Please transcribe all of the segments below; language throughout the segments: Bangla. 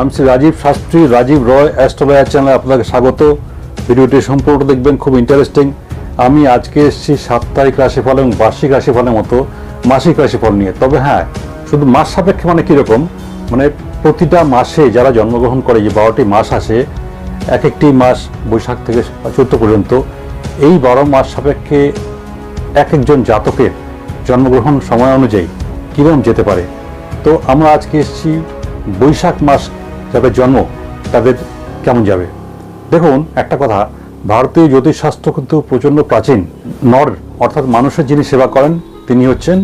আমি শ্রী রাজীব শাস্ত্রী, রাজীব রয়, অ্যাস্ট্রোলয়ার চ্যানেলে আপনাকে স্বাগত। ভিডিওটি সম্পূর্ণ দেখবেন, খুব ইন্টারেস্টিং আমি আজকে এসেছি সাপ্তাহিক রাশিফল এবং বার্ষিক রাশিফলের মতো মাসিক রাশিফল নিয়ে। তবে হ্যাঁ শুধু মাস সাপেক্ষে মানে কীরকম? মানে প্রতিটা মাসে যারা জন্মগ্রহণ করে, যে বারোটি মাস আসে এক একটি মাস বৈশাখ থেকে চৈত্র পর্যন্ত, এই বারো মাস সাপেক্ষে এক একজন জাতকের জন্মগ্রহণ সময় অনুযায়ী কীরকম যেতে পারে? তো আমরা আজকে এসেছি বৈশাখ মাস যাদের জন্ম তাদের কেমন যাবে? দেখুন, একটা কথা, ভারতীয় জ্যোতিষশাস্ত্র কিন্তু প্রচণ্ড প্রাচীন। নর, অর্থাৎ মানুষের যিনি সেবা করেন, তিনি হচ্ছেন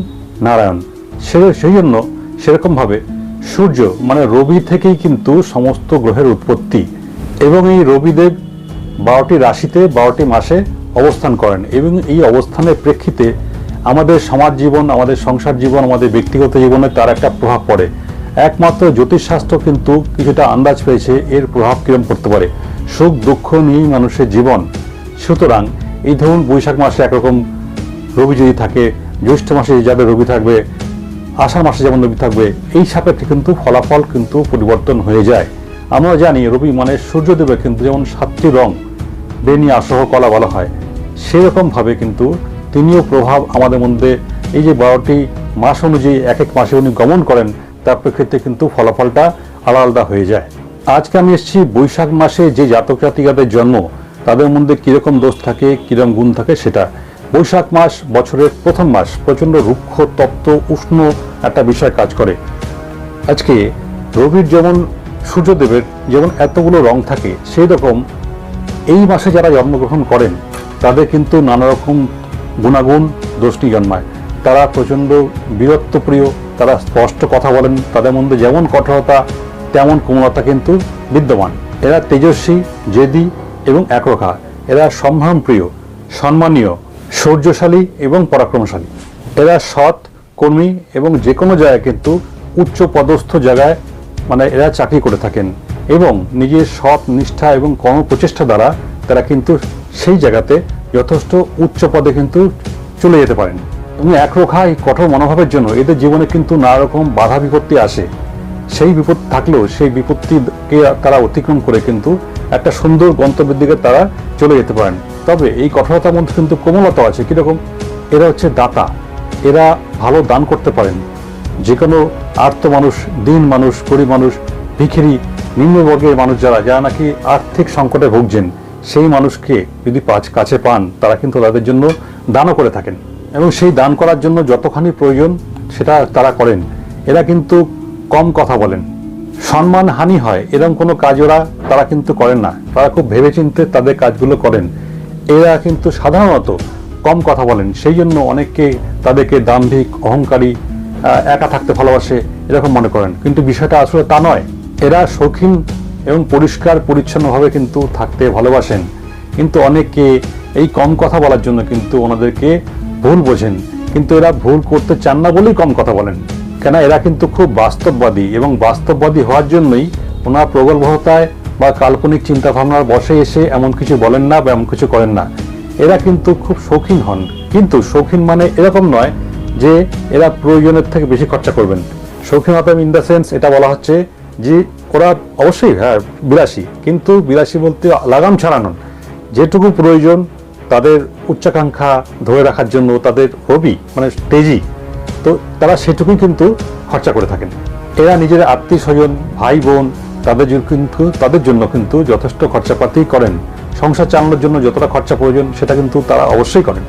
নারায়ণ। সে সেই জন্য সেরকমভাবে সূর্য মানে রবি থেকেই কিন্তু সমস্ত গ্রহের উৎপত্তি এবং এই রবিদেব বারোটি রাশিতে, বারোটি মাসে অবস্থান করেন এবং এই অবস্থানের প্রেক্ষিতে আমাদের সমাজ জীবন, আমাদের সংসার জীবন, আমাদের ব্যক্তিগত জীবনে তার একটা প্রভাব পড়ে। একমাত্র জ্যোতিষশাস্ত্র কিন্তু কিছুটা আন্দাজ পেয়েছে এর প্রভাব কিরম পড়তে পারে। সুখ, দুঃখ নিয়েই মানুষের জীবন। সুতরাং এই ধরুন বৈশাখ মাসে একরকম রবি যদি থাকে, জ্যৈষ্ঠ মাসে যাবে রবি থাকবে, আষাঢ় মাসে যেমন রবি থাকবে, এই সাপেক্ষে কিন্তু ফলাফল কিন্তু পরিবর্তন হয়ে যায়। আমরা জানি রবি মানে সূর্যদেবের কিন্তু যেমন সাতটি রং বেনি আসহ কলা বলা হয়, সেরকমভাবে কিন্তু তিনিও প্রভাব আমাদের মধ্যে এই যে বারোটি মাস অনুযায়ী এক এক মাসে উনি গমন করেন তার প্রেক্ষিতে কিন্তু ফলাফলটা আলাদা আলাদা হয়ে যায়। আজকে আমি এসেছি বৈশাখ মাসে যে জাতক জাতিকাদের জন্ম, তাদের মধ্যে কীরকম দোষ থাকে, কীরকম গুণ থাকে সেটা। বৈশাখ মাস বছরের প্রথম মাস, প্রচণ্ড রুক্ষ, তপ্ত, উষ্ণ একটা বিষয় কাজ করে। আজকে রবির যেমন সূর্যদেবের যেমন এতগুলো রং থাকে সেই রকম এই মাসে যারা জন্মগ্রহণ করেন, তাদের কিন্তু নানা রকম গুণাগুণ দোষটি জন্মায়। তারা প্রচণ্ড বীরত্বপ্রিয় তারা স্পষ্ট কথা বলেন, তাদের মধ্যে যেমন কঠোরতা, তেমন কোমলতা কিন্তু বিদ্যমান। এরা তেজস্বী, জেদি এবং একরখা। এরা সম্ভ্রমপ্রিয়, সম্মানীয়, শৌর্যশালী এবং পরাক্রমশালী। এরা সৎ, কর্মী এবং যে কোনো জায়গায় কিন্তু উচ্চ পদস্থ জায়গায় মানে এরা চাকরি করে থাকেন এবং নিজের সৎ নিষ্ঠা এবং কর্মপ্রচেষ্টা দ্বারা তারা কিন্তু সেই জায়গাতে যথেষ্ট উচ্চ পদে কিন্তু চলে যেতে পারেন। এবং একরোখা এই কঠোর মনোভাবের জন্য এদের জীবনে কিন্তু নানা রকম বাধা বিপত্তি আসে। সেই বিপদ থাকলেও সেই বিপত্তিকে তারা অতিক্রম করে কিন্তু একটা সুন্দর গন্তব্যের দিকে তারা চলে যেতে পারেন। তবে এই কঠোরতার মধ্যে কিন্তু কোমলতা আছে, কীরকম? এরা হচ্ছে দাতা। এরা ভালো দান করতে পারেন। যে কোনো আর্ত মানুষ, দিন মানুষ গরিব মানুষ, ভিখিরি, নিম্নবর্গের মানুষ যারা যারা নাকি আর্থিক সংকটে ভুগছেন, সেই মানুষকে যদি পাঁচ কাছে পান, তারা কিন্তু তাদের জন্য দানও করে থাকেন। এবং সেই দান করার জন্য যতখানি প্রয়োজন সেটা তারা করেন। এরা কিন্তু কম কথা বলেন। সম্মান হানি হয় এরকম কোনো কাজ ওরা, তারা কিন্তু করেন না। তারা খুব ভেবেচিন্তে তাদের কাজগুলো করেন। এরা কিন্তু সাধারণত কম কথা বলেন। সেই জন্য অনেককে তাদেরকে দাম্ভিক, অহংকারী একা থাকতে ভালোবাসে, এরকম মনে করেন। কিন্তু বিষয়টা আসলে তা নয়। এরা শৌখিন এবং পরিষ্কার, পরিচ্ছন্নভাবে কিন্তু থাকতে ভালোবাসেন। কিন্তু অনেকে এই কম কথা বলার জন্য কিন্তু ওনাদেরকে ভুল বোঝেন, কিন্তু এরা ভুল করতে চান না বলেই কম কথা বলেন। কেন এরা কিন্তু খুব বাস্তববাদী এবং বাস্তববাদী হওয়ার জন্যই ওনার প্রগল্ভতায় বা কাল্পনিক চিন্তা ভাবনার বসে এসে এমন কিছু বলেন না বা এমন কিছু করেন না। এরা কিন্তু খুব শৌখিন হন, কিন্তু শৌখিন মানে এরকম নয় যে এরা প্রয়োজনের থেকে বেশি খরচা করবেন। শৌখিনতা ইন দ্য সেন্স এটা বলা হচ্ছে যে ওরা অবশ্যই হ্যাঁ বিলাসী, কিন্তু বিলাসী বলতে লাগাম ছাড়ানন যেটুকু প্রয়োজন তাদের উচ্চাকাঙ্ক্ষা ধরে রাখার জন্য তাদের হবি মানে তেজি। তো তারা সেটুকুই কিন্তু খরচা করে থাকেন। এরা নিজের আত্মীয় স্বজন ভাই বোন তাদের কিন্তু, তাদের জন্য কিন্তু যথেষ্ট খরচাপাতি করেন। সংসার চালানোর জন্য যতটা খরচা প্রয়োজন, সেটা কিন্তু তারা অবশ্যই করেন।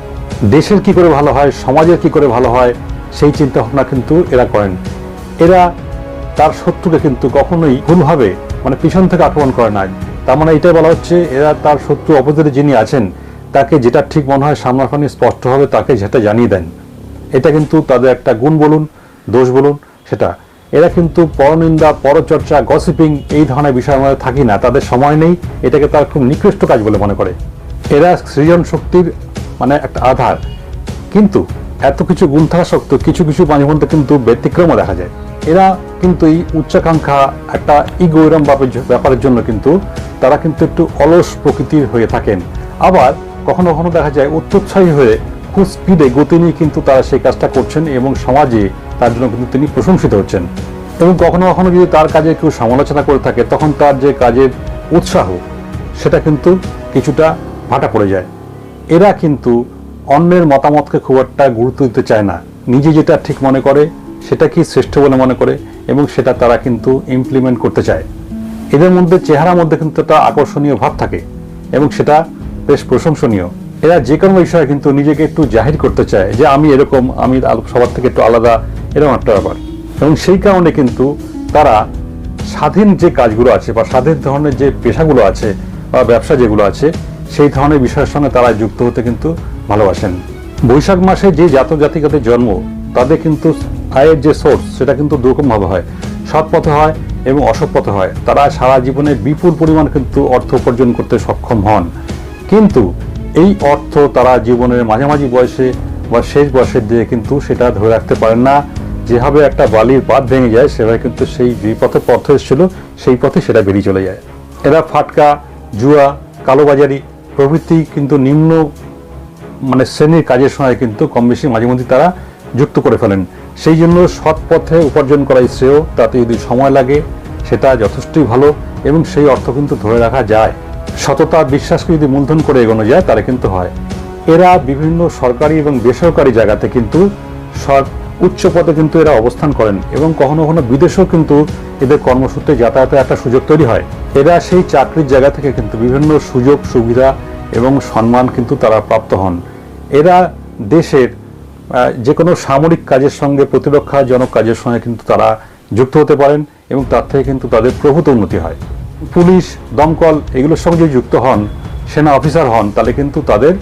দেশের কি করে ভালো হয়, সমাজের কি করে ভালো হয়, সেই চিন্তা ভাবনা কিন্তু এরা করেন। এরা তার শত্রুকে কিন্তু কখনোই ভুলভাবে মানে পিছন থেকে আক্রমণ করে না। তার মানে এটাই বলা হচ্ছে, এরা তার শত্রু অপোজিটে যিনি আছেন তাকে যেটা ঠিক মনে হয় সামনাসামনি স্পষ্টভাবে তাকে যেটা জানিয়ে দেন। এটা কিন্তু তাদের একটা গুণ বলুন, দোষ বলুন, সেটা। এরা কিন্তু পরনিন্দা, পরচর্চা গসিপিং এই ধরনের বিষয়ের মধ্যে থাকি না, তাদের সময় নেই, এটাকে তার খুব নিকৃষ্ট কাজ বলে মনে করে। এরা সৃজন শক্তির মানে একটা আধার। কিন্তু এত কিছু গুণ থাকা সত্ত্বেও কিছু কিছু মাঝে কিন্তু ব্যতিক্রমও দেখা যায়। এরা কিন্তু এই উচ্চাকাঙ্ক্ষা, একটা ইগো এরম ব্যাপার- ব্যাপারের জন্য কিন্তু তারা কিন্তু একটু অলস প্রকৃতির হয়ে থাকেন। আবার কখনো কখনো দেখা যায় অত্যুৎসাহী হয়ে খুব স্পিডে গতি নিয়ে কিন্তু তারা সেই কাজটা করছেন এবং সমাজে তার জন্য কিন্তু তিনি প্রশংসিত হচ্ছেন। এবং কখনো কখনো যদি তার কাজে কেউ সমালোচনা করে থাকে, তখন তার যে কাজের উৎসাহ, সেটা কিন্তু কিছুটা ভাটা পড়ে যায়। এরা কিন্তু অন্যের মতামতকে খুব একটা গুরুত্ব দিতে চায় না। নিজে যেটা ঠিক মনে করে সেটা কি শ্রেষ্ঠ বলে মনে করে এবং সেটা তারা কিন্তু ইমপ্লিমেন্ট করতে চায়। এদের মধ্যে চেহারার মধ্যে কিন্তু একটা আকর্ষণীয় ভাব থাকে এবং সেটা বেশ প্রশংসনীয়। এরা যে কোনো বিষয়ে কিন্তু নিজেকে একটু জাহির করতে চায় যে আমি এরকম, আমি সবার থেকে একটু আলাদা, এরকম একটা ব্যাপার। এবং সেই কারণে কিন্তু তারা স্বাধীন যে কাজগুলো আছে বা স্বাধীন ধরনের যে পেশাগুলো আছে বা ব্যবসা যেগুলো আছে, সেই ধরনের বিষয়ের সঙ্গে তারা যুক্ত হতে কিন্তু ভালোবাসেন। বৈশাখ মাসে যে জাত জাতিকাদের জন্ম, তাদের কিন্তু আয়ের যে সোর্স সেটা কিন্তু দুরকমভাবে হয়। সৎ পথে হয় এবং অসৎ পথে হয়। তারা সারা জীবনে বিপুল পরিমাণ কিন্তু অর্থ উপার্জন করতে সক্ষম হন। কিন্তু এই অর্থ তারা জীবনের মাঝামাঝি বয়সে বা শেষ বয়সের দিকে কিন্তু সেটা ধরে রাখতে পারেন না। যেভাবে একটা বালির পাত ভেঙে যায়, সেভাবে কিন্তু সেই যে পথে পথ এসেছিল, সেই পথে সেটা বেরিয়ে চলে যায়। এরা ফাটকা, জুয়া, কালোবাজারি প্রভৃতি কিন্তু নিম্ন মানে শ্রেণির কাজের সময় কিন্তু কম বেশি মাঝে মধ্যে তারা যুক্ত করে ফেলেন। সেই জন্য সৎ পথে উপার্জন করাই শ্রেয়, তাতে যদি সময় লাগে, সেটা যথেষ্টই ভালো এবং সেই অর্থ কিন্তু ধরে রাখা যায়। সততা, বিশ্বাসকে যদি মূলধন করে এগোনো যায়, তাহলে কিন্তু হয়। এরা বিভিন্ন সরকারি এবং বেসরকারি জায়গাতে কিন্তু উচ্চ পদে কিন্তু এরা অবস্থান করেন এবং কখনো কখনো বিদেশেও কিন্তু এদের কর্মসূত্রে যাতায়াতের একটা সুযোগ তৈরি হয়। এরা সেই চাকরির জায়গা থেকে কিন্তু বিভিন্ন সুযোগ, সুবিধা এবং সম্মান কিন্তু তারা প্রাপ্ত হন। এরা দেশের যে কোনো সামরিক কাজের সঙ্গে প্রতিরক্ষাজনক কাজের সঙ্গে কিন্তু তারা যুক্ত হতে পারেন এবং তার থেকে কিন্তু তাদের প্রভূত উন্নতি হয়। পুলিশ, দমকল এগুলোর সঙ্গে যদি যুক্ত হন, সেনা অফিসার হন, তাহলে কিন্তু তাদের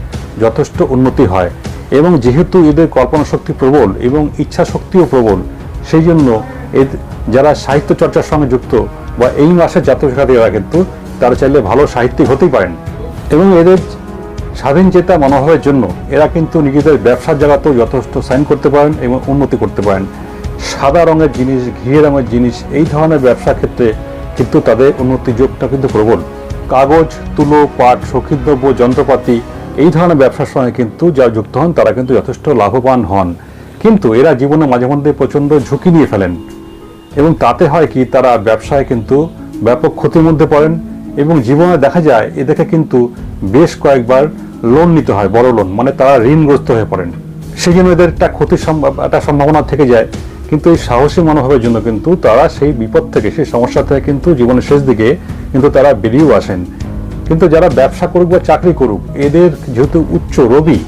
যথেষ্ট উন্নতি হয়। এবং যেহেতু এদের কল্পনা শক্তি প্রবল এবং ইচ্ছা শক্তিও প্রবল, সেই জন্য যারা সাহিত্য চর্চার সঙ্গে যুক্ত বা এই জাতীয় শিক্ষার্থীরা কিন্তু, তারা চাইলে ভালো সাহিত্যিক হতেই পারেন। এবং এদের স্বাধীন চেতা মনোভাবের জন্য এরা কিন্তু নিজেদের ব্যবসার জায়গাতেও যথেষ্ট সাইন করতে পারেন এবং উন্নতি করতে পারেন। সাদা রঙের জিনিস, ঘিয়ে রঙের জিনিস, এই ধরনের ব্যবসা ক্ষেত্রে কিন্তু তাদের উন্নতির যোগটা কিন্তু প্রবল। কাগজ, তুলো, পাট, সখীর দ্রব্য, যন্ত্রপাতি, এই ধরনের ব্যবসার সঙ্গে কিন্তু যারা যুক্ত হন, তারা কিন্তু যথেষ্ট লাভবান হন। কিন্তু এরা জীবনে মাঝে মধ্যে প্রচণ্ড ঝুঁকি নিয়ে ফেলেন। এবং তাতে হয় কি, তারা ব্যবসায় কিন্তু ব্যাপক ক্ষতির মধ্যে পড়েন এবং জীবনে দেখা যায়, এদেরকে কিন্তু বেশ কয়েকবার লোন নিতে হয়, বড় লোন মানে তারা ঋণগ্রস্ত হয়ে পড়েন। সেই জন্য এদের একটা ক্ষতির একটা সম্ভাবনা থেকে যায়। কিন্তু এই সাহসী মনোভাবের জন্য কিন্তু তারা সেই বিপদ থেকে, সেই সমস্যা থেকে কিন্তু জীবনের শেষ দিকে কিন্তু তারা বেরিয়েও আসেন। কিন্তু যারা ব্যবসা করুক বা চাকরি করুক, এদের যেহেতু উচ্চ রবি,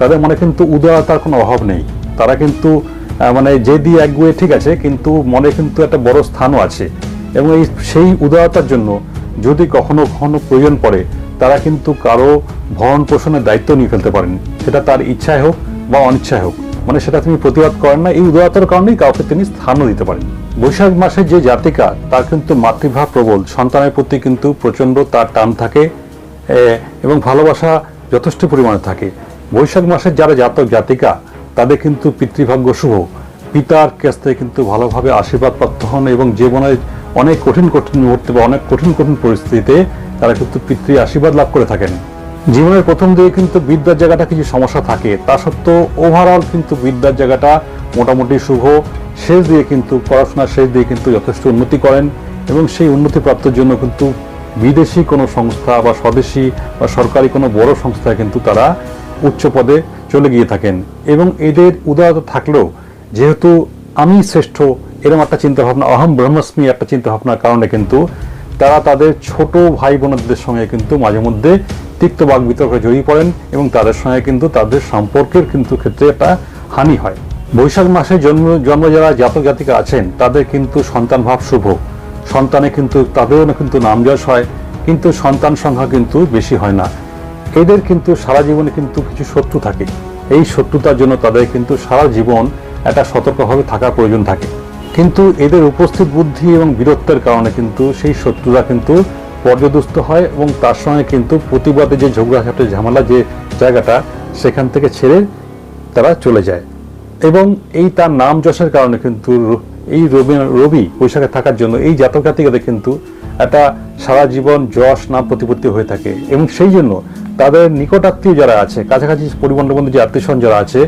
তাদের মনে কিন্তু উদারতার কোনো অভাব নেই। তারা কিন্তু মানে যে দিয়ে একগুয়ে ঠিক আছে, কিন্তু মনে কিন্তু একটা বড় স্থানও আছে। এবং এই সেই উদারতার জন্য যদি কখনো কখনো প্রয়োজন পড়ে, তারা কিন্তু কারও ভরণ পোষণের দায়িত্ব নিয়ে ফেলতে পারেন। সেটা তার ইচ্ছায় হোক বা অনিচ্ছায় হোক। মানে সেটা তিনি প্রতিবাদ করেন না। এই উদারতার কারণেই কাউকে তিনি স্থানও দিতে পারেন বৈশাখ মাসে যে জাতিকা তার কিন্তু মাতৃভাব প্রবল। সন্তানের প্রতি কিন্তু প্রচণ্ড তার টান থাকে এবং ভালোবাসা যথেষ্ট পরিমাণে থাকে। বৈশাখ মাসের যারা জাতক, জাতিকা, তাদের কিন্তু পিতৃভাগ্য শুভ। পিতার কাছ থেকে কিন্তু ভালোভাবে আশীর্বাদ প্রাপ্ত হন এবং জীবনে অনেক কঠিন কঠিন মুহূর্তে বা অনেক কঠিন কঠিন পরিস্থিতিতে তারা কিন্তু পিতৃ আশীর্বাদ লাভ করে থাকেন। জীবনের প্রথম দিকে কিন্তু বিদ্যার জায়গাটা কিছু সমস্যা থাকে। তা সত্ত্বেও ওভারঅল কিন্তু বিদ্যার জায়গাটা মোটামুটি শুভ। শেষ দিয়ে কিন্তু পড়াশোনার শেষ দিয়ে কিন্তু যথেষ্ট উন্নতি করেন এবং সেই উন্নতি প্রাপ্তির জন্য কিন্তু বিদেশি কোনো সংস্থা বা স্বদেশি বা সরকারি কোনো বড় সংস্থায় কিন্তু তারা উচ্চ পদে চলে গিয়ে থাকেন। এবং এদের উদারতা থাকলেও যেহেতু আমি শ্রেষ্ঠ, এরকম একটা চিন্তাভাবনা, অহম ব্রহ্মস্মি একটা চিন্তা ভাবনার কারণে কিন্তু তারা তাদের ছোট ভাই বোনদের সঙ্গে কিন্তু মাঝে মধ্যে তিক্ত বাক বিতর্কে জড়িয়ে পড়েন এবং তাদের সঙ্গে কিন্তু তাদের সম্পর্কের কিন্তু ক্ষেত্রে একটা হানি হয়। বৈশাখ মাসে জন্ম জন্ম যারা জাতক জাতিকা আছেন, তাদের কিন্তু সন্তান ভাব শুভ। সন্তানে কিন্তু তাদেরও কিন্তু নাম যশ হয়, কিন্তু সন্তান সংখ্যা কিন্তু বেশি হয় না। এদের কিন্তু সারা জীবনে কিন্তু কিছু শত্রু থাকে। এই শত্রুতার জন্য তাদের কিন্তু সারা জীবন একটা সতর্কভাবে থাকার প্রয়োজন থাকে। কিন্তু এদের উপস্থিত বুদ্ধি এবং বীরত্বের কারণে কিন্তু সেই শত্রুরা কিন্তু পর্যদস্ত হয় এবং তার সঙ্গে কিন্তু প্রতিবাদে যে ঝগড়াঝাটে ঝামেলা যে জায়গাটা, সেখান থেকে ছেড়ে তারা চলে যায়। এবং এই তার নাম যশের কারণে কিন্তু এই রবি রবি বৈশাখে থাকার জন্য এই জাতক জাতিকাদের কিন্তু একটা সারা জীবন যশ নাম প্রতিপত্তি হয়ে থাকে। এবং সেই জন্য তাদের নিকটাত্মীয় যারা আছে, কাছাকাছি পরিবহন বন্ধু যে আত্মীয় যারা আছে,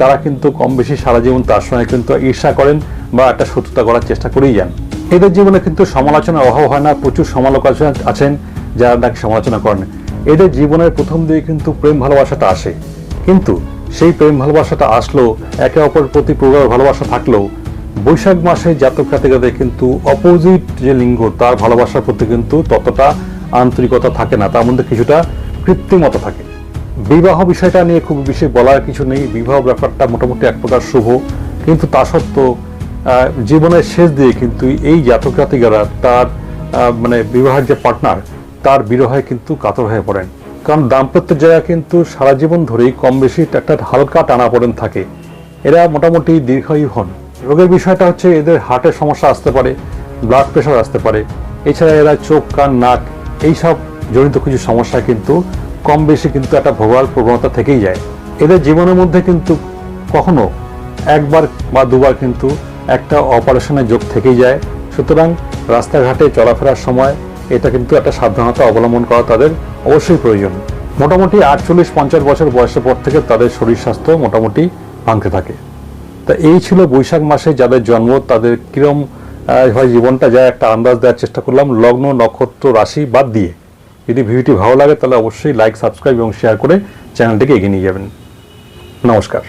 তারা কিন্তু কম বেশি সারা জীবন তার সঙ্গে কিন্তু ঈর্ষা করেন বা একটা শত্রুতা করার চেষ্টা করেই যান। এদের জীবনে কিন্তু সমালোচনার অভাব হয় না, প্রচুর সমালোচনা আছেন যারা নাকি সমালোচনা করেন। এদের জীবনের প্রথম দিকে কিন্তু প্রেম ভালোবাসাটা আসে। কিন্তু সেই প্রেম ভালোবাসাটা আসলো, একে অপরের প্রতি প্রগাঢ় ভালোবাসা থাকলেও বৈশাখ মাসে জাতক জাতিকাদের কিন্তু অপোজিট যে লিঙ্গ, তার ভালোবাসার প্রতি কিন্তু ততটা আন্তরিকতা থাকে না, তার মধ্যে কিছুটা কৃত্রিমতা থাকে। বিবাহ বিষয়টা নিয়ে খুব বেশি বলার কিছু নেই, বিবাহ ব্যাপারটা মোটামুটি এক প্রকার শুভ। কিন্তু তা সত্ত্বেও জীবনের শেষ দিয়ে কিন্তু এই জাতক জাতিকারা তার মানে বিবাহের যে পার্টনার তার বিরহে কিন্তু কাতর হয়ে পড়েন। কারণ দাম্পত্য জায়গা কিন্তু সারা জীবন ধরেই কম বেশি একটা হালকা টানাপোড়েন থাকে। এরা মোটামুটি দীর্ঘায়ু হন। রোগের বিষয়টা হচ্ছে এদের হার্টের সমস্যা আসতে পারে ব্লাড প্রেশার আসতে পারে। এছাড়া এরা চোখ, কান, নাক এইসব জড়িত কিছু সমস্যা কিন্তু কম বেশি কিন্তু একটা ভোগাল প্রবণতা থেকেই যায়। এদের জীবনের মধ্যে কিন্তু কখনো একবার বা দুবার কিন্তু একটা অপারেশনের যোগ থেকেই যায়। সুতরাং রাস্তাঘাটে চলাফেরার সময় এটা কিন্তু একটা সাবধানতা অবলম্বন করা তাদের অবশ্যই প্রয়োজন। মোটামুটি আটচল্লিশ পঞ্চাশ বছর বয়সের পর থেকে তাদের শরীর স্বাস্থ্য মোটামুটি ভাঙতে থাকে। তা এই ছিল বৈশাখ মাসে যাদের জন্ম, তাদের কিরম হয় জীবনটা যায় একটা আন্দাজ দেওয়ার চেষ্টা করলাম। লগ্ন, নক্ষত্র, রাশি বাদ দিয়ে। যদি ভিডিওটি ভালো লাগে তাহলে অবশ্যই লাইক সাবস্ক্রাইব এবং শেয়ার করে চ্যানেলটিকে এগিয়ে নিয়ে যাবেন। নমস্কার।